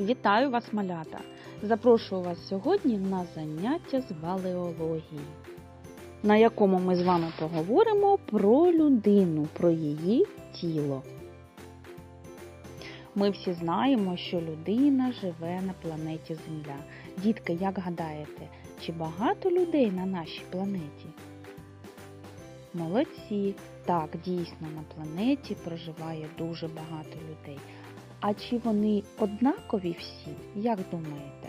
Вітаю вас, малята! Запрошую вас сьогодні на заняття з валеології, на якому ми з вами поговоримо про людину, про її тіло. Ми всі знаємо, що людина живе на планеті Земля. Дітки, як гадаєте, чи багато людей на нашій планеті? Молодці! Так, дійсно, на планеті проживає дуже багато людей. А чи вони однакові всі? Як думаєте?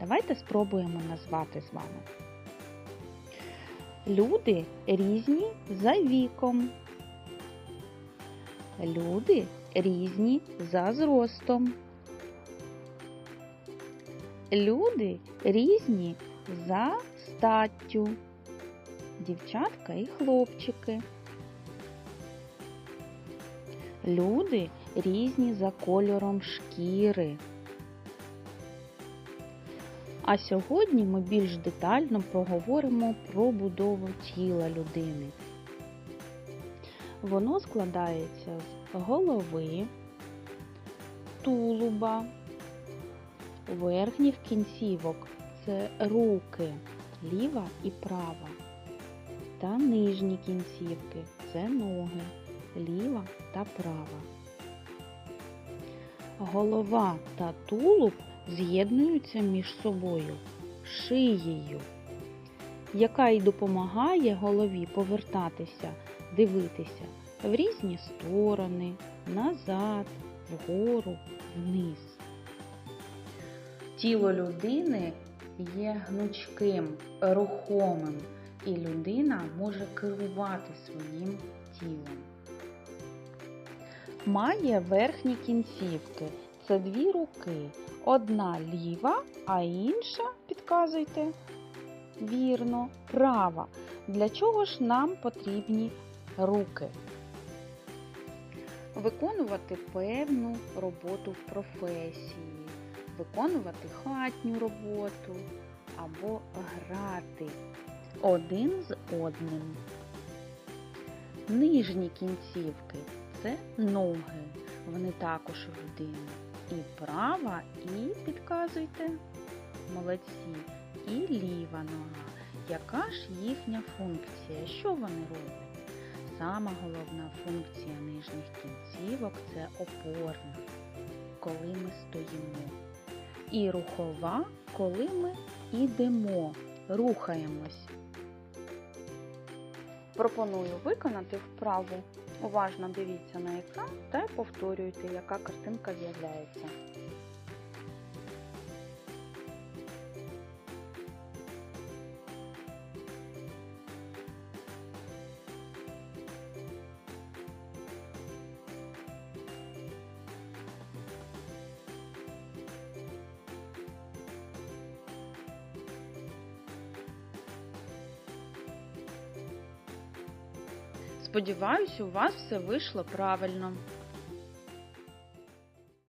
Давайте спробуємо назвати з вами. Люди різні за віком. Люди різні за зростом. Люди різні за статтю. Дівчатка і хлопчики. Люди різні за кольором шкіри. А сьогодні ми більш детально поговоримо про будову тіла людини. Воно складається з голови, тулуба, верхніх кінцівок це руки, ліва і права, та нижні кінцівки це ноги, ліва та права. Голова та тулуб з'єднуються між собою шиєю, яка й допомагає голові повертатися, дивитися в різні сторони, назад, вгору, вниз. Тіло людини є гнучким, рухомим, і людина може керувати своїм тілом. Має верхні кінцівки. Це дві руки. Одна ліва, а інша, підказуйте, вірно, права. Для чого ж нам потрібні руки? Виконувати певну роботу в професії, виконувати хатню роботу або грати один з одним. Нижні кінцівки це ноги. Вони також у людини. І права, і підказуйте, молодці, і ліва нога. Яка ж їхня функція? Що вони роблять? Сама головна функція нижніх кінцівок це опорна, коли ми стоїмо. І рухова, коли ми йдемо, рухаємось. Пропоную виконати вправу. Уважно дивіться на екран та повторюйте, яка картинка з'являється. Сподіваюсь, у вас все вийшло правильно.